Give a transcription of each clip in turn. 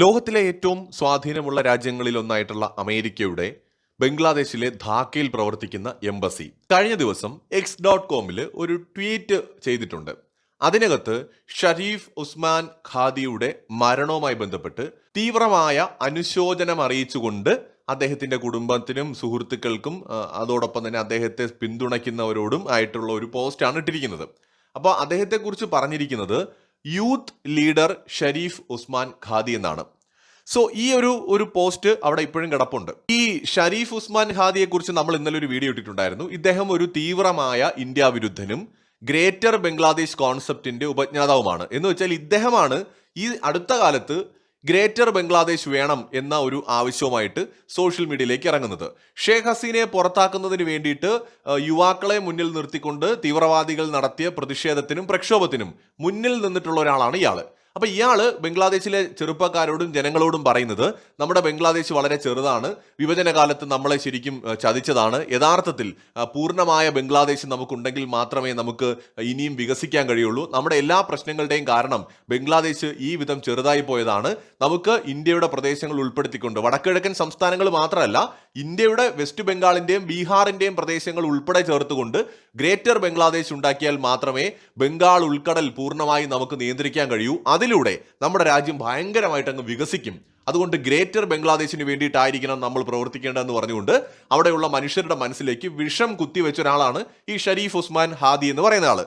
ലോകത്തിലെ ഏറ്റവും സ്വാധീനമുള്ള രാജ്യങ്ങളിൽ ഒന്നായിട്ടുള്ള അമേരിക്കയുടെ ബംഗ്ലാദേശിലെ ധാക്കയിൽ പ്രവർത്തിക്കുന്ന എംബസി. കഴിഞ്ഞ ദിവസം എക്സ് ഡോട്ട് കോമിൽ ഒരു ട്വീറ്റ് ചെയ്തിട്ടുണ്ട്. അതിനകത്ത് ഷരീഫ് ഉസ്മാൻ ഖാദിയുടെ മരണവുമായി ബന്ധപ്പെട്ട് തീവ്രമായ അനുശോചനം അറിയിച്ചുകൊണ്ട് അദ്ദേഹത്തിന്റെ കുടുംബത്തിനും സുഹൃത്തുക്കൾക്കും അതോടൊപ്പം തന്നെ അദ്ദേഹത്തെ പിന്തുണയ്ക്കുന്നവരോടും ആയിട്ടുള്ള ഒരു പോസ്റ്റാണ് ഇട്ടിരിക്കുന്നത്. അപ്പോൾ അദ്ദേഹത്തെക്കുറിച്ച് പറഞ്ഞിരിക്കുന്നത് യൂത്ത് ലീഡർ ഷരീഫ് ഉസ്മാൻ ഖാദി എന്നാണ്. സോ ഈ ഒരു ഒരു പോസ്റ്റ് അവിടെ ഇപ്പോഴും കിടപ്പുണ്ട്. ഈ ഷരീഫ് ഉസ്മാൻ ഖാദിയെ കുറിച്ച് നമ്മൾ ഇന്നലെ ഒരു വീഡിയോ ഇട്ടിട്ടുണ്ടായിരുന്നു. ഇദ്ദേഹം ഒരു തീവ്രമായ ഇന്ത്യ വിരുദ്ധനും ഗ്രേറ്റർ ബംഗ്ലാദേശ് കോൺസെപ്റ്റിന്റെ ഉപജ്ഞാതാവുമാണ്. എന്ന് വെച്ചാൽ ഇദ്ദേഹമാണ് ഈ അടുത്ത കാലത്ത് ഗ്രേറ്റർ ബംഗ്ലാദേശ് വേണം എന്ന ഒരു ആവശ്യവുമായിട്ട് സോഷ്യൽ മീഡിയയിലേക്ക് ഇറങ്ങുന്നത്. ഷേഖ് ഹസീനയെ പുറത്താക്കുന്നതിന് വേണ്ടിയിട്ട് യുവാക്കളെ മുന്നിൽ നിർത്തിക്കൊണ്ട് തീവ്രവാദികൾ നടത്തിയ പ്രതിഷേധത്തിനും പ്രക്ഷോഭത്തിനും മുന്നിൽ നിന്നിട്ടുള്ള ഒരാളാണ് ഇയാൾ. അപ്പൊ ഇയാൾ ബംഗ്ലാദേശിലെ ചെറുപ്പക്കാരോടും ജനങ്ങളോടും പറയുന്നത് നമ്മുടെ ബംഗ്ലാദേശ് വളരെ ചെറുതാണ്. വിഭജന കാലത്ത് നമ്മളെ ശരിക്കും ചതിച്ചതാണ്. യഥാർത്ഥത്തിൽ പൂർണമായ ബംഗ്ലാദേശ് നമുക്കുണ്ടെങ്കിൽ മാത്രമേ നമുക്ക് ഇനിയും വികസിക്കാൻ കഴിയുള്ളൂ. നമ്മുടെ എല്ലാ പ്രശ്നങ്ങളുടെയും കാരണം ബംഗ്ലാദേശ് ഈ വിധം ചെറുതായി പോയതാണ്. നമുക്ക് ഇന്ത്യയുടെ പ്രദേശങ്ങൾ ഉൾപ്പെടുത്തിക്കൊണ്ട് വടക്കിഴക്കൻ സംസ്ഥാനങ്ങൾ മാത്രമല്ല ഇന്ത്യയുടെ വെസ്റ്റ് ബംഗാളിന്റെയും ബീഹാറിന്റെയും പ്രദേശങ്ങൾ ഉൾപ്പെടെ ചേർത്തുകൊണ്ട് ഗ്രേറ്റർ ബംഗ്ലാദേശ് ഉണ്ടാക്കിയാൽ മാത്രമേ ബംഗാൾ ഉൾക്കടൽ പൂർണമായി നമുക്ക് നിയന്ത്രിക്കാൻ കഴിയൂ. അതിലൂടെ നമ്മുടെ രാജ്യം ഭയങ്കരമായിട്ട് അങ്ങ് വികസിക്കും. അതുകൊണ്ട് ഗ്രേറ്റർ ബംഗ്ലാദേശിന് വേണ്ടിയിട്ടായിരിക്കണം നമ്മൾ പ്രവർത്തിക്കേണ്ടതെന്ന് പറഞ്ഞുകൊണ്ട് അവിടെയുള്ള മനുഷ്യരുടെ മനസ്സിലേക്ക് വിഷം കുത്തിവെച്ച ഒരാളാണ് ഈ ഷരീഫ് ഉസ്മാൻ ഹാദി എന്ന് പറയുന്ന ആൾ.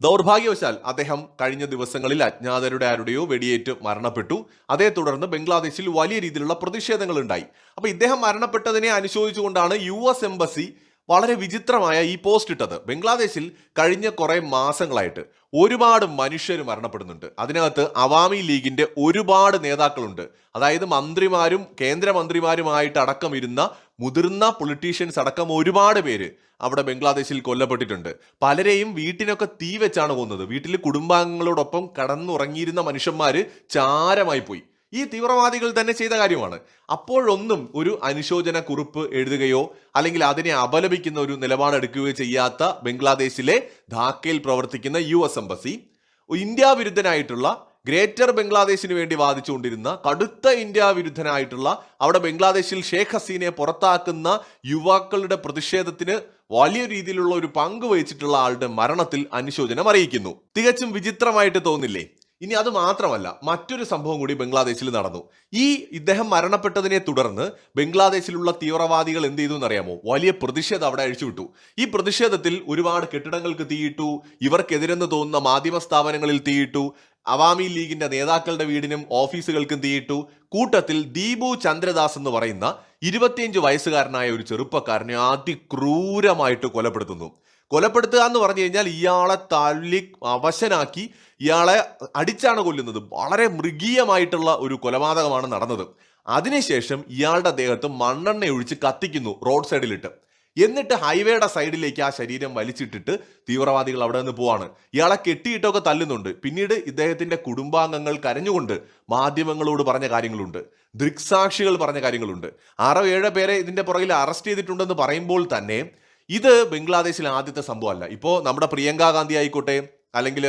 ദൗർഭാഗ്യവശാൽ അദ്ദേഹം കഴിഞ്ഞ ദിവസങ്ങളിൽ അജ്ഞാതരുടെ ആരുടെയോ വെടിയേറ്റ് മരണപ്പെട്ടു. അതേ തുടർന്ന് ബംഗ്ലാദേശിൽ വലിയ രീതിയിലുള്ള പ്രതിഷേധങ്ങൾ ഉണ്ടായി അപ്പൊ ഇദ്ദേഹം മരണപ്പെട്ടതിനെ അനുശോചിച്ചുകൊണ്ടാണ് യു എസ് എംബസി വളരെ വിചിത്രമായ ഈ പോസ്റ്റ് ഇട്ടത്. ബംഗ്ലാദേശിൽ കഴിഞ്ഞ കുറേ മാസങ്ങളായിട്ട് ഒരുപാട് മനുഷ്യർ മരണപ്പെടുന്നുണ്ട്. അതിനകത്ത് അവാമി ലീഗിന്റെ ഒരുപാട് നേതാക്കളുണ്ട്. അതായത് മന്ത്രിമാരും കേന്ദ്രമന്ത്രിമാരുമായിട്ട് അടക്കം ഇരുന്ന മുതിർന്ന പൊളിറ്റീഷ്യൻസ് അടക്കം ഒരുപാട് പേര് അവിടെ ബംഗ്ലാദേശിൽ കൊല്ലപ്പെട്ടിട്ടുണ്ട്. പലരെയും വീട്ടിനൊക്കെ തീ വെച്ചാണ് കൊന്നത്. വീട്ടിൽ കുടുംബാംഗങ്ങളോടൊപ്പം കടന്നുറങ്ങിയിരുന്ന മനുഷ്യന്മാര് ചാരമായി പോയി. ഈ തീവ്രവാദികൾ തന്നെ ചെയ്ത കാര്യമാണ്. അപ്പോഴൊന്നും ഒരു അനുശോചന കുറിപ്പ് എഴുതുകയോ അല്ലെങ്കിൽ അതിനെ അപലപിക്കുന്ന ഒരു നിലപാടെടുക്കുകയോ ചെയ്യാത്ത ബംഗ്ലാദേശിലെ ധാക്കയിൽ പ്രവർത്തിക്കുന്ന യു എസ് എംബസി ഇന്ത്യ വിരുദ്ധനായിട്ടുള്ള ഗ്രേറ്റർ ബംഗ്ലാദേശിന് വേണ്ടി വാദിച്ചുകൊണ്ടിരുന്ന കടുത്ത ഇന്ത്യ വിരുദ്ധനായിട്ടുള്ള അവിടെ ബംഗ്ലാദേശിൽ ഷേഖ് ഹസീനെ പുറത്താക്കുന്ന യുവാക്കളുടെ പ്രതിഷേധത്തിന് വലിയ രീതിയിലുള്ള ഒരു പങ്ക് വഹിച്ചിട്ടുള്ള ആളുടെ മരണത്തിൽ അനുശോചനം അറിയിക്കുന്നു. തികച്ചും വിചിത്രമായിട്ട് തോന്നില്ലേ? ഇനി അത് മാത്രമല്ല മറ്റൊരു സംഭവം കൂടി ബംഗ്ലാദേശിൽ നടന്നു. ഈ ഇദ്ദേഹം മരണപ്പെട്ടതിനെ തുടർന്ന് ബംഗ്ലാദേശിലുള്ള തീവ്രവാദികൾ എന്ത് ചെയ്തു എന്നറിയാമോ? വലിയ പ്രതിഷേധം അവിടെ അഴിച്ചുവിട്ടു. ഈ പ്രതിഷേധത്തിൽ ഒരുപാട് കെട്ടിടങ്ങൾക്ക് തീയിട്ടു ഇവർക്കെതിരെന്ന് തോന്നുന്ന മാധ്യമ സ്ഥാപനങ്ങളിൽ തീയിട്ടു അവാമി ലീഗിന്റെ നേതാക്കളുടെ വീടിനും ഓഫീസുകൾക്കും തീയിട്ടു. കൂട്ടത്തിൽ ദീപു ചന്ദ്രദാസ് എന്ന് പറയുന്ന ഇരുപത്തിയഞ്ച് വയസ്സുകാരനായ ഒരു ചെറുപ്പക്കാരനെ അതിക്രൂരമായിട്ട് കൊലപ്പെടുത്തുന്നു. കൊലപ്പെടുത്തുക എന്ന് പറഞ്ഞു കഴിഞ്ഞാൽ ഇയാളെ തള്ളി അവശനാക്കി ഇയാളെ അടിച്ചാണ് കൊല്ലുന്നത്. വളരെ മൃഗീയമായിട്ടുള്ള ഒരു കൊലപാതകമാണ് നടന്നത്. അതിനുശേഷം ഇയാളുടെ ദേഹത്ത് മണ്ണെണ്ണ ഒഴിച്ച് കത്തിക്കുന്നു റോഡ് സൈഡിലിട്ട്. എന്നിട്ട് ഹൈവേയുടെ സൈഡിലേക്ക് ആ ശരീരം വലിച്ചിട്ടിട്ട് തീവ്രവാദികൾ അവിടെ നിന്ന് പോവാണ്. ഇയാളെ കെട്ടിയിട്ടൊക്കെ തല്ലുന്നുണ്ട്. പിന്നീട് ഇദ്ദേഹത്തിന്റെ കുടുംബാംഗങ്ങൾ കരഞ്ഞുകൊണ്ട് മാധ്യമങ്ങളോട് പറഞ്ഞ കാര്യങ്ങളുണ്ട്. ദൃക്സാക്ഷികൾ പറഞ്ഞ കാര്യങ്ങളുണ്ട്. ആറോ ഏഴോ പേരെ ഇതിന്റെ പുറകിൽ അറസ്റ്റ് ചെയ്തിട്ടുണ്ടെന്ന് പറയുമ്പോൾ തന്നെ ഇത് ബംഗ്ലാദേശിൽ ആദ്യത്തെ സംഭവമല്ല. ഇപ്പോൾ നമ്മുടെ പ്രിയങ്ക ഗാന്ധി ആയിക്കോട്ടെ അല്ലെങ്കിൽ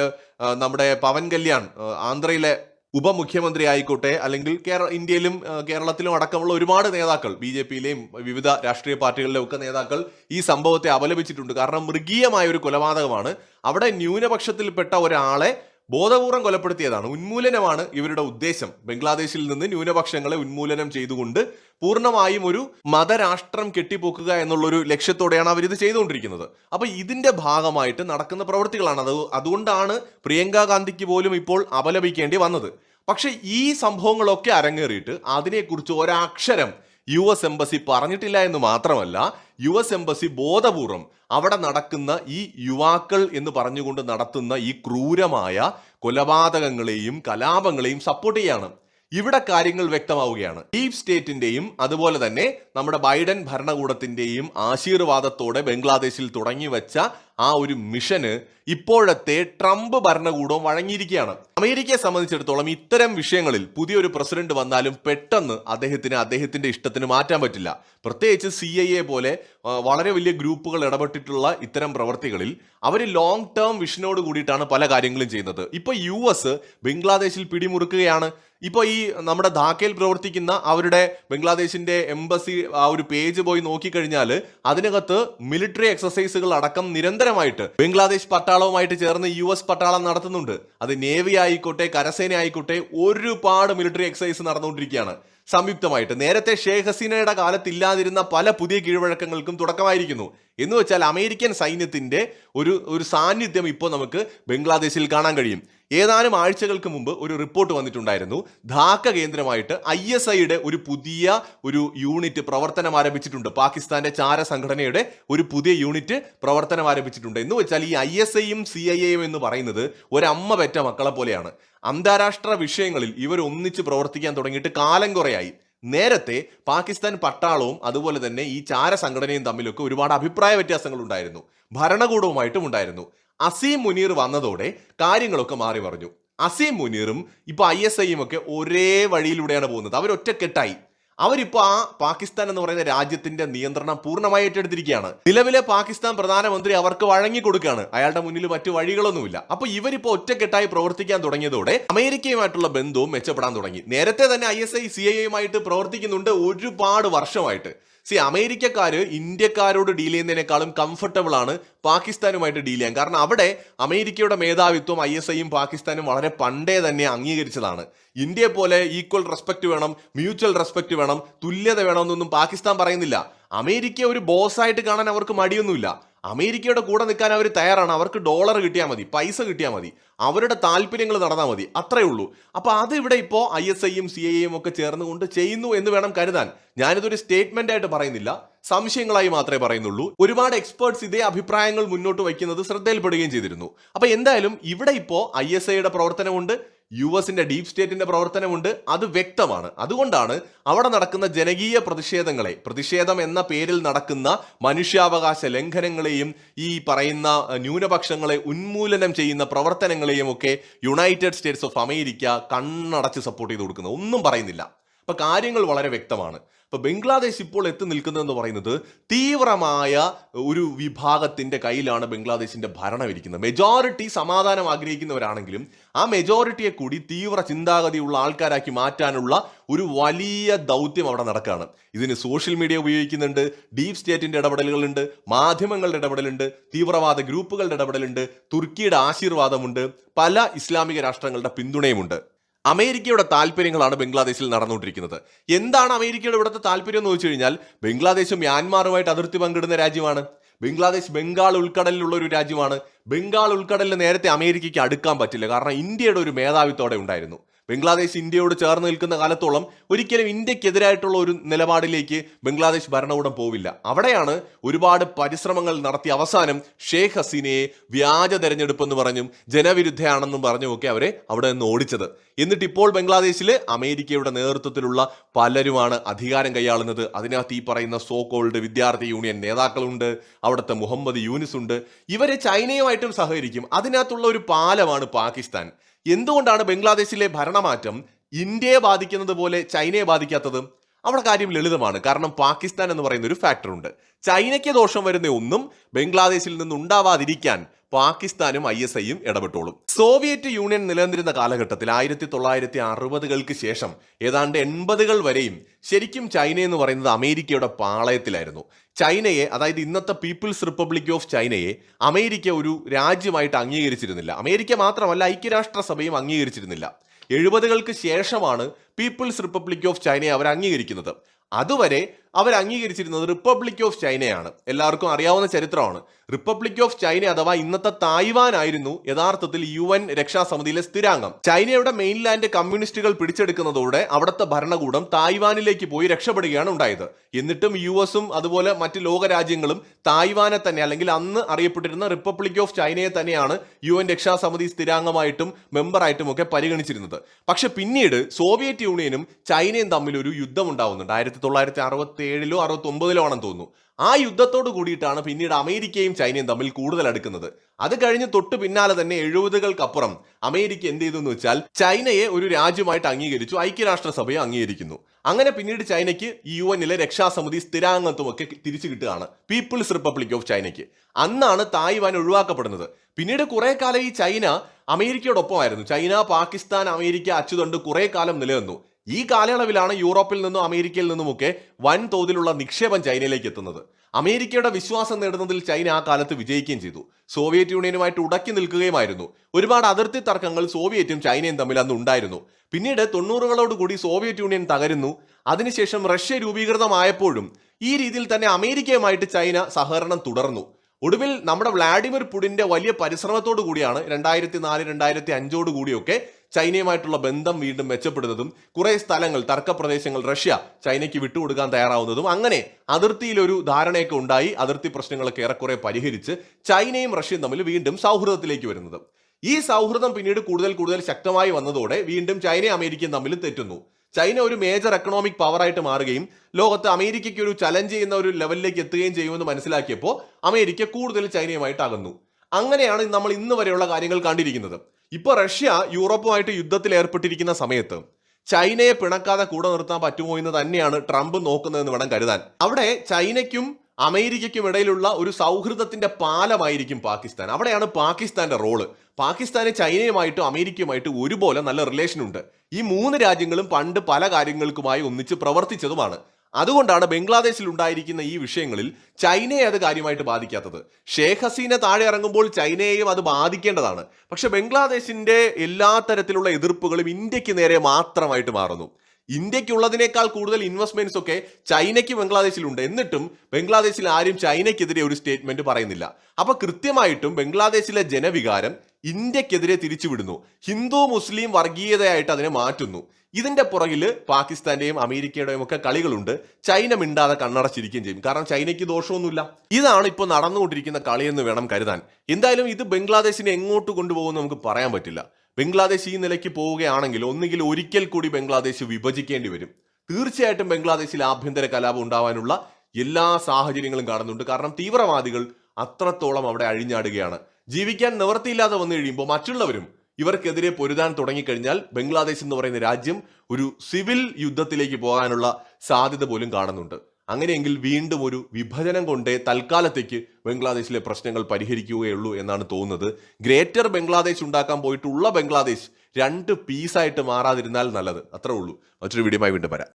നമ്മുടെ പവൻ കല്യാൺ ആന്ധ്രയിലെ ഉപമുഖ്യമന്ത്രി ആയിക്കോട്ടെ അല്ലെങ്കിൽ കേരള ഇന്ത്യയിലും കേരളത്തിലും അടക്കമുള്ള ഒരുപാട് നേതാക്കൾ ബി ജെ പിയിലെയും വിവിധ രാഷ്ട്രീയ പാർട്ടികളിലെയും ഒക്കെ നേതാക്കൾ ഈ സംഭവത്തെ അപലപിച്ചിട്ടുണ്ട്. കാരണം മൃഗീയമായ ഒരു കൊലപാതകമാണ്. അവിടെ ന്യൂനപക്ഷത്തിൽപ്പെട്ട ഒരാളെ ബോധപൂർവം കൊലപ്പെടുത്തിയതാണ്. ഉന്മൂലനമാണ് ഇവരുടെ ഉദ്ദേശം. ബംഗ്ലാദേശിൽ നിന്ന് ന്യൂനപക്ഷങ്ങളെ ഉന്മൂലനം ചെയ്തുകൊണ്ട് പൂർണമായും ഒരു മതരാഷ്ട്രം കെട്ടിപ്പൊക്കുക എന്നുള്ളൊരു ലക്ഷ്യത്തോടെയാണ് അവരിത് ചെയ്തുകൊണ്ടിരിക്കുന്നത്. അപ്പൊ ഇതിന്റെ ഭാഗമായിട്ട് നടക്കുന്ന പ്രവൃത്തികളാണ് അത് അതുകൊണ്ടാണ് പ്രിയങ്ക ഗാന്ധിക്ക് പോലും ഇപ്പോൾ അപലപിക്കേണ്ടി വന്നത്. പക്ഷേ ഈ സംഭവങ്ങളൊക്കെ അരങ്ങേറിയിട്ട് അതിനെക്കുറിച്ച് ഒരക്ഷരം യു എസ് എംബസി പറഞ്ഞിട്ടില്ല എന്ന് മാത്രമല്ല യു എസ് എംബസി ബോധപൂർവം അവിടെ നടക്കുന്ന ഈ യുവാക്കൾ എന്ന് പറഞ്ഞുകൊണ്ട് നടത്തുന്ന ഈ ക്രൂരമായ കൊലപാതകങ്ങളെയും കലാപങ്ങളെയും സപ്പോർട്ട് ചെയ്യാണ്. ഇവിടെ കാര്യങ്ങൾ വ്യക്തമാവുകയാണ്. ഡീപ് സ്റ്റേറ്റിന്റെയും അതുപോലെ തന്നെ നമ്മുടെ ബൈഡൻ ഭരണകൂടത്തിന്റെയും ആശീർവാദത്തോടെ ബംഗ്ലാദേശിൽ തുടങ്ങി വെച്ച ആ ഒരു മിഷന് ഇപ്പോഴത്തെ ട്രംപ് ഭരണകൂടവും വഴങ്ങിയിരിക്കുകയാണ്. അമേരിക്കയെ സംബന്ധിച്ചിടത്തോളം ഇത്തരം വിഷയങ്ങളിൽ പുതിയൊരു പ്രസിഡന്റ് വന്നാലും പെട്ടെന്ന് അദ്ദേഹത്തിന് അദ്ദേഹത്തിന്റെ ഇഷ്ടത്തിന് മാറ്റാൻ പറ്റില്ല. പ്രത്യേകിച്ച് സി ഐ എ പോലെ വളരെ വലിയ ഗ്രൂപ്പുകൾ ഇടപെട്ടിട്ടുള്ള ഇത്തരം പ്രവർത്തികളിൽ അവർ ലോങ് ടേം വിഷനോട് കൂടിയിട്ടാണ് പല കാര്യങ്ങളും ചെയ്യുന്നത്. ഇപ്പൊ യു എസ് ബംഗ്ലാദേശിൽ പിടിമുറുക്കുകയാണ്. ഇപ്പോൾ ഈ നമ്മുടെ ധാക്കയിൽ പ്രവർത്തിക്കുന്ന അവരുടെ ബംഗ്ലാദേശിന്റെ എംബസി ആ ഒരു പേജ് പോയി നോക്കിക്കഴിഞ്ഞാൽ അതിനകത്ത് മിലിറ്ററി എക്സസൈസുകൾ അടക്കം നിരന്തരമായിട്ട് ബംഗ്ലാദേശ് പട്ടാളവുമായിട്ട് ചേർന്ന് യു എസ് പട്ടാളം നടത്തുന്നുണ്ട്. അത് നേവി ആയിക്കോട്ടെ കരസേന ആയിക്കോട്ടെ ഒരുപാട് മിലിറ്ററി എക്സസൈസ് നടന്നുകൊണ്ടിരിക്കുകയാണ്. സംയുക്തമായിട്ട് നേരത്തെ ഷേഖ് ഹസീനയുടെ കാലത്ത് ഇല്ലാതിരുന്ന പല പുതിയ കീഴ്വഴക്കങ്ങൾക്കും തുടക്കമായിരിക്കുന്നു. എന്ന് വെച്ചാൽ അമേരിക്കൻ സൈന്യത്തിന്റെ ഒരു ഒരു സാന്നിധ്യം ഇപ്പോൾ നമുക്ക് ബംഗ്ലാദേശിൽ കാണാൻ കഴിയും. ഏതാനും ആഴ്ചകൾക്ക് മുമ്പ് ഒരു റിപ്പോർട്ട് വന്നിട്ടുണ്ടായിരുന്നു. ധാക്ക കേന്ദ്രമായിട്ട് ഐ എസ് ഐയുടെ ഒരു പുതിയ ഒരു യൂണിറ്റ് പ്രവർത്തനം ആരംഭിച്ചിട്ടുണ്ട്. പാകിസ്ഥാന്റെ ചാര സംഘടനയുടെ ഒരു പുതിയ യൂണിറ്റ് പ്രവർത്തനം ആരംഭിച്ചിട്ടുണ്ട്. എന്ന് വെച്ചാൽ ഈ ഐ എസ് ഐയും സി ഐ എയും എന്ന് പറയുന്നത് ഒരമ്മ പെറ്റ മക്കളെ പോലെയാണ്. അന്താരാഷ്ട്ര വിഷയങ്ങളിൽ ഇവർ ഒന്നിച്ച് പ്രവർത്തിക്കാൻ തുടങ്ങിയിട്ട് കാലം കുറയായി. നേരത്തെ പാകിസ്ഥാൻ പട്ടാളവും അതുപോലെ തന്നെ ഈ ചാര സംഘടനയും തമ്മിലൊക്കെ ഒരുപാട് അഭിപ്രായ വ്യത്യാസങ്ങൾ ഉണ്ടായിരുന്നു ഭരണകൂടവുമായിട്ടും ഉണ്ടായിരുന്നു. അസീം മുനീർ വന്നതോടെ കാര്യങ്ങളൊക്കെ മാറി പറഞ്ഞു അസീം മുനീറും ഇപ്പൊ ഐ എസ് ഐയും ഒക്കെ ഒരേ വഴിയിലൂടെയാണ് പോകുന്നത്. അവരൊറ്റക്കെട്ടായി അവരിപ്പോൾ ആ പാകിസ്ഥാൻ എന്ന് പറയുന്ന രാജ്യത്തിന്റെ നിയന്ത്രണം പൂർണമായി ഏറ്റെടുത്തിരിക്കുകയാണ്. നിലവിലെ പാകിസ്ഥാൻ പ്രധാനമന്ത്രി അവർക്ക് വഴങ്ങി കൊടുക്കുകയാണ്. അയാളുടെ മുന്നിൽ മറ്റു വഴികളൊന്നുമില്ല. അപ്പൊ ഇവരിപ്പോ ഒറ്റക്കെട്ടായി പ്രവർത്തിക്കാൻ തുടങ്ങിയതോടെ അമേരിക്കയുമായിട്ടുള്ള ബന്ധവും മെച്ചപ്പെടാൻ തുടങ്ങി. നേരത്തെ തന്നെ I S I C I യുമായിട്ട് പ്രവർത്തിക്കുന്നുണ്ട് ഒരുപാട് വർഷമായിട്ട്. സി അമേരിക്കക്കാര് ഇന്ത്യക്കാരോട് ഡീൽ ചെയ്യുന്നതിനേക്കാളും കംഫർട്ടബിൾ ആണ് പാകിസ്ഥാനുമായിട്ട് ഡീൽ ചെയ്യാം. കാരണം അവിടെ അമേരിക്കയുടെ മേധാവിത്വം ഐ എസ് ഐയും പാകിസ്ഥാനും വളരെ പണ്ടേ തന്നെ അംഗീകരിച്ചതാണ്. ഇന്ത്യയെ പോലെ ഈക്വൽ റെസ്പെക്ട് വേണം മ്യൂച്വൽ റെസ്പെക്ട് വേണം തുല്യത വേണമെന്നൊന്നും പാകിസ്ഥാൻ പറയുന്നില്ല. അമേരിക്ക ഒരു ബോസ് ആയിട്ട് കാണാൻ അവർക്ക് മടിയൊന്നുമില്ല. അമേരിക്കയുടെ കൂടെ നിൽക്കാൻ അവർ തയ്യാറാണ്. അവർക്ക് ഡോളർ കിട്ടിയാൽ മതി പൈസ കിട്ടിയാൽ മതി. അവരുടെ താല്പര്യങ്ങൾ നടന്നാൽ മതി അത്രേ ഉള്ളൂ. അപ്പോൾ അതിവിടെ ഇപ്പോൾ ഐ എസ് ഐയും സി ഐയും ഒക്കെ ചേർന്നുകൊണ്ട് ചെയ്യുന്നു എന്ന് വേണം കരുതാൻ. ഞാനിതൊരു സ്റ്റേറ്റ്മെന്റ് ആയിട്ട് പറയുന്നില്ല സംശയങ്ങളായി മാത്രമേ പറയുന്നുള്ളൂ. ഒരുപാട് എക്സ്പേർട്സ് ഇതേ അഭിപ്രായങ്ങൾ മുന്നോട്ട് വയ്ക്കുന്നത് ശ്രദ്ധയിൽപ്പെടുകയും ചെയ്തിരുന്നു. അപ്പോൾ എന്തായാലും ഇവിടെ ഇപ്പോൾ ഐ എസ് ഐയുടെ പ്രവർത്തനമുണ്ട്. യു എസിന്റെ ഡീപ് സ്റ്റേറ്റിന്റെ പ്രവർത്തനമുണ്ട് അത് വ്യക്തമാണ്. അതുകൊണ്ടാണ് അവിടെ നടക്കുന്ന ജനകീയ പ്രതിഷേധങ്ങളെ പ്രതിഷേധം എന്ന പേരിൽ നടക്കുന്ന മനുഷ്യാവകാശ ലംഘനങ്ങളെയും ഈ പറയുന്ന ന്യൂനപക്ഷങ്ങളെ ഉന്മൂലനം ചെയ്യുന്ന പ്രവർത്തനങ്ങളെയും ഒക്കെ യുണൈറ്റഡ് സ്റ്റേറ്റ്സ് ഓഫ് അമേരിക്ക കണ്ണടച്ച് സപ്പോർട്ട് ചെയ്ത് കൊടുക്കുന്നത്. ഒന്നും പറയുന്നില്ല. അപ്പൊ കാര്യങ്ങൾ വളരെ വ്യക്തമാണ്. അപ്പൊ ബംഗ്ലാദേശ് ഇപ്പോൾ എത്തി നിൽക്കുന്നതെന്ന് പറയുന്നത് തീവ്രമായ ഒരു വിഭാഗത്തിന്റെ കയ്യിലാണ് ബംഗ്ലാദേശിന്റെ ഭരണം ഇരിക്കുന്നത്. മെജോറിറ്റി സമാധാനം ആഗ്രഹിക്കുന്നവരാണെങ്കിലും ആ മെജോറിറ്റിയെ കൂടി തീവ്ര ചിന്താഗതിയുള്ള ആൾക്കാരാക്കി മാറ്റാനുള്ള ഒരു വലിയ ദൗത്യം അവിടെ നടക്കുകയാണ്. ഇതിന് സോഷ്യൽ മീഡിയ ഉപയോഗിക്കുന്നുണ്ട് ഡീപ് സ്റ്റേറ്റിന്റെ ഇടപെടലുകളുണ്ട് മാധ്യമങ്ങളുടെ ഇടപെടലുണ്ട് തീവ്രവാദ ഗ്രൂപ്പുകളുടെ ഇടപെടലുണ്ട് തുർക്കിയുടെ ആശീർവാദമുണ്ട് പല ഇസ്ലാമിക രാഷ്ട്രങ്ങളുടെ പിന്തുണയുമുണ്ട്. അമേരിക്കയുടെ താല്പര്യങ്ങളാണ് ബംഗ്ലാദേശിൽ നടന്നുകൊണ്ടിരിക്കുന്നത്. എന്താണ് അമേരിക്കയുടെ ഇവിടുത്തെ താല്പര്യം എന്ന് വെച്ച് കഴിഞ്ഞാൽ ബംഗ്ലാദേശ് മ്യാൻമാറുമായിട്ട് അതിർത്തി പങ്കിടുന്ന രാജ്യമാണ്. ബംഗ്ലാദേശ് ബംഗാൾ ഉൾക്കടലിലുള്ള ഒരു രാജ്യമാണ്. ബംഗാൾ ഉൾക്കടലിൽ നേരത്തെ അമേരിക്കയ്ക്ക് അടുക്കാൻ പറ്റില്ല. കാരണം ഇന്ത്യയുടെ ഒരു മേധാവിത്തോടെ ഉണ്ടായിരുന്നു. ബംഗ്ലാദേശ് ഇന്ത്യയോട് ചേർന്ന് നിൽക്കുന്ന കാലത്തോളം ഒരിക്കലും ഇന്ത്യക്കെതിരായിട്ടുള്ള ഒരു നിലപാടിലേക്ക് ബംഗ്ലാദേശ് ഭരണകൂടം പോവില്ല. അവിടെയാണ് ഒരുപാട് പരിശ്രമങ്ങൾ നടത്തിയ അവസാനം ഷെയ്ഖ് ഹസീനയെ വ്യാജ തെരഞ്ഞെടുപ്പെന്ന് പറഞ്ഞും ജനവിരുദ്ധയാണെന്നും പറഞ്ഞുമൊക്കെ അവരെ അവിടെ നിന്ന് ഓടിച്ചത്. എന്നിട്ട് ഇപ്പോൾ ബംഗ്ലാദേശിൽ അമേരിക്കയുടെ നേതൃത്വത്തിലുള്ള പലരുമാണ് അധികാരം കൈയാളുന്നത്. അതിനകത്ത് ഈ പറയുന്ന സോ കോൾഡ് വിദ്യാർത്ഥി യൂണിയൻ നേതാക്കളുണ്ട് അവിടുത്തെ മുഹമ്മദ് യൂനിസ് ഉണ്ട് ഇവരെ ചൈനയുമായിട്ടും സഹകരിക്കും. അതിനകത്തുള്ള ഒരു പാലമാണ് പാകിസ്ഥാൻ. എന്തുകൊണ്ടാണ് ബംഗ്ലാദേശിലെ ഭരണമാറ്റം ഇന്ത്യയെ ബാധിക്കുന്നത് പോലെ ചൈനയെ ബാധിക്കാത്തത്? അവിടെ കാര്യം ലളിതമാണ്. കാരണം പാകിസ്ഥാൻ എന്ന് പറയുന്ന ഒരു ഫാക്ടറുണ്ട് ചൈനയ്ക്ക് ദോഷം വരുന്ന ഒന്നും ബംഗ്ലാദേശിൽ നിന്ന് ഉണ്ടാവാതിരിക്കാൻ പാകിസ്ഥാനും ഐ എസ് ഐയും ഇടപെട്ടോളും. സോവിയറ്റ് യൂണിയൻ നിലനിന്നിരുന്ന കാലഘട്ടത്തിൽ ആയിരത്തി തൊള്ളായിരത്തി അറുപതുകൾക്ക് ശേഷം ഏതാണ്ട് എൺപതുകൾ വരെയും ശരിക്കും ചൈന എന്ന് പറയുന്നത് അമേരിക്കയുടെ പാളയത്തിലായിരുന്നു. ചൈനയെ അതായത് ഇന്നത്തെ പീപ്പിൾസ് റിപ്പബ്ലിക് ഓഫ് ചൈനയെ അമേരിക്ക ഒരു രാജ്യമായിട്ട് അംഗീകരിച്ചിരുന്നില്ല. അമേരിക്ക മാത്രമല്ല ഐക്യരാഷ്ട്രസഭയും അംഗീകരിച്ചിരുന്നില്ല. എഴുപതുകൾക്ക് ശേഷമാണ് പീപ്പിൾസ് റിപ്പബ്ലിക് ഓഫ് ചൈനയെ അവർ അംഗീകരിക്കുന്നത്. അതുവരെ അവർ അംഗീകരിച്ചിരുന്നത് റിപ്പബ്ലിക് ഓഫ് ചൈനയാണ് എല്ലാവർക്കും അറിയാവുന്ന ചരിത്രമാണ്. റിപ്പബ്ലിക് ഓഫ് ചൈന അഥവാ ഇന്നത്തെ തായ്വാൻ ആയിരുന്നു യഥാർത്ഥത്തിൽ യു എൻ രക്ഷാസമിതിയിലെ സ്ഥിരാംഗം. ചൈനയുടെ മെയിൻലാൻഡ് കമ്മ്യൂണിസ്റ്റുകൾ പിടിച്ചെടുക്കുന്നതോടെ അവിടുത്തെ ഭരണകൂടം തായ്വാനിലേക്ക് പോയി രക്ഷപ്പെടുകയാണ് ഉണ്ടായത്. എന്നിട്ടും യു എസും അതുപോലെ മറ്റ് ലോകരാജ്യങ്ങളും തായ്വാനെ തന്നെ അല്ലെങ്കിൽ അന്ന് അറിയപ്പെട്ടിരുന്ന റിപ്പബ്ലിക് ഓഫ് ചൈനയെ തന്നെയാണ് യു എൻ രക്ഷാസമിതി സ്ഥിരാംഗമായിട്ടും മെമ്പറായിട്ടും ഒക്കെ പരിഗണിച്ചിരുന്നത്. പക്ഷെ പിന്നീട് സോവിയറ്റ് യൂണിയനും ചൈനയും തമ്മിൽ ഒരു യുദ്ധം ഉണ്ടാവുന്നുണ്ട്. ആയിരത്തി തൊള്ളായിരത്തി അറുപത്തി ഏഴിലോ അറുപത്തി ഒമ്പതിലോ ആണെന്ന് തോന്നുന്നു. ആ യുദ്ധത്തോട് കൂടിയിട്ടാണ് പിന്നീട് അമേരിക്കയും ചൈനയും തമ്മിൽ കൂടുതൽ അടുക്കുന്നത്. അത് കഴിഞ്ഞ് തൊട്ട് പിന്നാലെ തന്നെ എഴുപതുകൾക്കപ്പുറം അമേരിക്ക എന്ത് ചെയ്തു എന്ന് വെച്ചാൽ ചൈനയെ ഒരു രാജ്യമായിട്ട് അംഗീകരിച്ചു ഐക്യരാഷ്ട്രസഭയെ അംഗീകരിക്കുന്നു. അങ്ങനെ പിന്നീട് ചൈനയ്ക്ക് യു എന്നിലെ രക്ഷാസമിതി സ്ഥിരാംഗത്വം ഒക്കെ തിരിച്ചു കിട്ടുകയാണ് പീപ്പിൾസ് റിപ്പബ്ലിക് ഓഫ് ചൈനയ്ക്ക്. അന്നാണ് തായ്വാൻ ഒഴിവാക്കപ്പെടുന്നത്. പിന്നീട് കുറെ കാലം ഈ ചൈന അമേരിക്കയോടൊപ്പമായിരുന്നു. ചൈന പാകിസ്ഥാൻ അമേരിക്ക അച്ചുതണ്ട് കുറെ കാലം നിലനിന്നു. ഈ കാലയളവിലാണ് യൂറോപ്പിൽ നിന്നും അമേരിക്കയിൽ നിന്നുമൊക്കെ വൻതോതിലുള്ള നിക്ഷേപം ചൈനയിലേക്ക് എത്തുന്നത്. അമേരിക്കയുടെ വിശ്വാസം നേടുന്നതിൽ ചൈന ആ കാലത്ത് വിജയിക്കുകയും ചെയ്തു. സോവിയറ്റ് യൂണിയനുമായിട്ട് ഉടക്കി നിൽക്കുകയുമായിരുന്നു. ഒരുപാട് അതിർത്തി തർക്കങ്ങൾ സോവിയറ്റും ചൈനയും തമ്മിൽ അന്ന് ഉണ്ടായിരുന്നു. പിന്നീട് തൊണ്ണൂറുകളോടുകൂടി സോവിയറ്റ് യൂണിയൻ തകരുന്നു. അതിനുശേഷം റഷ്യ രൂപീകൃതമായപ്പോഴും ഈ രീതിയിൽ തന്നെ അമേരിക്കയുമായിട്ട് ചൈന സഹകരണം തുടർന്നു. ഒടുവിൽ നമ്മുടെ വ്ളാഡിമിർ പുടിന്റെ വലിയ പരിശ്രമത്തോടു കൂടിയാണ് രണ്ടായിരത്തി നാല് രണ്ടായിരത്തി അഞ്ചോട് കൂടിയൊക്കെ ചൈനയുമായിട്ടുള്ള ബന്ധം വീണ്ടും മെച്ചപ്പെടുന്നതും കുറെ സ്ഥലങ്ങൾ തർക്കപ്രദേശങ്ങൾ റഷ്യ ചൈനയ്ക്ക് വിട്ടുകൊടുക്കാൻ തയ്യാറാവുന്നതും അങ്ങനെ അതിർത്തിയിലൊരു ധാരണയൊക്കെ ഉണ്ടായി. അതിർത്തി പ്രശ്നങ്ങളൊക്കെ ഏറെക്കുറെ പരിഹരിച്ച് ചൈനയും റഷ്യയും തമ്മിൽ വീണ്ടും സൗഹൃദത്തിലേക്ക് വരുന്നത്. ഈ സൗഹൃദം പിന്നീട് കൂടുതൽ കൂടുതൽ ശക്തമായി വന്നതോടെ വീണ്ടും ചൈനയും അമേരിക്കയും തമ്മിൽ തെറ്റുന്നു. ചൈന ഒരു മേജർ എക്കണോമിക് പവറായിട്ട് മാറുകയും ലോകത്ത് അമേരിക്കയ്ക്ക് ഒരു ചലഞ്ച് ചെയ്യുന്ന ഒരു ലെവലിലേക്ക് എത്തുകയും ചെയ്യുമെന്ന് മനസ്സിലാക്കിയപ്പോൾ അമേരിക്ക കൂടുതൽ ചൈനയുമായിട്ട് അകന്നു. അങ്ങനെയാണ് നമ്മൾ ഇന്ന് വരെയുള്ള കാര്യങ്ങൾ കണ്ടിരിക്കുന്നത്. ഇപ്പൊ റഷ്യ യൂറോപ്പുമായിട്ട് യുദ്ധത്തിൽ ഏർപ്പെട്ടിരിക്കുന്ന സമയത്ത് ചൈനയെ പിണക്കാതെ കൂടെ നിർത്താൻ പറ്റുമോ എന്ന് തന്നെയാണ് ട്രംപ് നോക്കുന്നതെന്ന് വേണം കരുതാൻ. അവിടെ ചൈനയ്ക്കും അമേരിക്കയ്ക്കും ഇടയിലുള്ള ഒരു സൗഹൃദത്തിന്റെ പാലമായിരിക്കും പാകിസ്ഥാൻ. അവിടെയാണ് പാകിസ്ഥാന്റെ റോൾ പാകിസ്ഥാന് ചൈനയുമായിട്ടും അമേരിക്കയുമായിട്ടും ഒരുപോലെ നല്ല റിലേഷൻ ഉണ്ട്. ഈ മൂന്ന് രാജ്യങ്ങളും പണ്ട് പല കാര്യങ്ങൾക്കുമായി ഒന്നിച്ച് പ്രവർത്തിച്ചതുമാണ്. അതുകൊണ്ടാണ് ബംഗ്ലാദേശിൽ ഉണ്ടായിരിക്കുന്ന ഈ വിഷയങ്ങളിൽ ചൈനയെ അത് കാര്യമായിട്ട് ബാധിക്കാത്തത്. ഷേഖ് ഹസീന താഴെ ഇറങ്ങുമ്പോൾ ചൈനയെയും അത് ബാധിക്കേണ്ടതാണ്. പക്ഷെ ബംഗ്ലാദേശിന്റെ എല്ലാ തരത്തിലുള്ള എതിർപ്പുകളും ഇന്ത്യയ്ക്ക് നേരെ മാത്രമായിട്ട് മാറുന്നു. ഇന്ത്യക്കുള്ളതിനേക്കാൾ കൂടുതൽ ഇൻവെസ്റ്റ്മെന്റ്സ് ഒക്കെ ചൈനയ്ക്ക് ബംഗ്ലാദേശിലുണ്ട്. എന്നിട്ടും ബംഗ്ലാദേശിൽ ആരും ചൈനയ്ക്കെതിരെ ഒരു സ്റ്റേറ്റ്മെന്റ് പറയുന്നില്ല. അപ്പൊ കൃത്യമായിട്ടും ബംഗ്ലാദേശിലെ ജനവികാരം ഇന്ത്യക്കെതിരെ തിരിച്ചുവിടുന്നു. ഹിന്ദു മുസ്ലിം വർഗീയതയായിട്ട് അതിനെ മാറ്റുന്നു. ഇതിന്റെ പുറകിൽ പാകിസ്ഥാന്റെയും അമേരിക്കയുടെയും ഒക്കെ കളികളുണ്ട്. ചൈന മിണ്ടാതെ കണ്ണടച്ചിരിക്കുകയും ചെയ്യും. കാരണം ചൈനയ്ക്ക് ദോഷമൊന്നുമില്ല. ഇതാണ് ഇപ്പോൾ നടന്നുകൊണ്ടിരിക്കുന്ന കളിയെന്ന് വേണം കരുതാൻ. എന്തായാലും ഇത് ബംഗ്ലാദേശിനെ എങ്ങോട്ട് കൊണ്ടുപോകുമെന്ന് നമുക്ക് പറയാൻ പറ്റില്ല. ബംഗ്ലാദേശ് ഈ നിലയ്ക്ക് പോവുകയാണെങ്കിൽ ഒന്നുകിൽ ഒരിക്കൽ കൂടി ബംഗ്ലാദേശ് വിഭജിക്കേണ്ടി വരും. തീർച്ചയായിട്ടും ബംഗ്ലാദേശിൽ ആഭ്യന്തര കലാപം ഉണ്ടാവാനുള്ള എല്ലാ സാഹചര്യങ്ങളും കാണുന്നുണ്ട്. കാരണം തീവ്രവാദികൾ അത്രത്തോളം അവിടെ അഴിഞ്ഞാടുകയാണ്. ജീവിക്കാൻ നിവൃത്തിയില്ലാതെ വന്നു കഴിയുമ്പോൾ മറ്റുള്ളവരും ഇവർക്കെതിരെ പൊരുതാൻ തുടങ്ങിക്കഴിഞ്ഞാൽ ബംഗ്ലാദേശ് എന്ന് പറയുന്ന രാജ്യം ഒരു സിവിൽ യുദ്ധത്തിലേക്ക് പോകാനുള്ള സാധ്യത പോലും കാണുന്നുണ്ട്. അങ്ങനെയെങ്കിൽ വീണ്ടും ഒരു വിഭജനം കൊണ്ടേ തൽക്കാലത്തേക്ക് ബംഗ്ലാദേശിലെ പ്രശ്നങ്ങൾ പരിഹരിക്കുകയുള്ളൂ എന്നാണ് തോന്നുന്നത്. ഗ്രേറ്റർ ബംഗ്ലാദേശ് ഉണ്ടാക്കാൻ പോയിട്ടുള്ള ബംഗ്ലാദേശ് രണ്ട് പീസായിട്ട് മാറാതിരുന്നാൽ നല്ലത്. അത്രേ ഉള്ളൂ. മറ്റൊരു വീഡിയോ വീണ്ടും വരാം.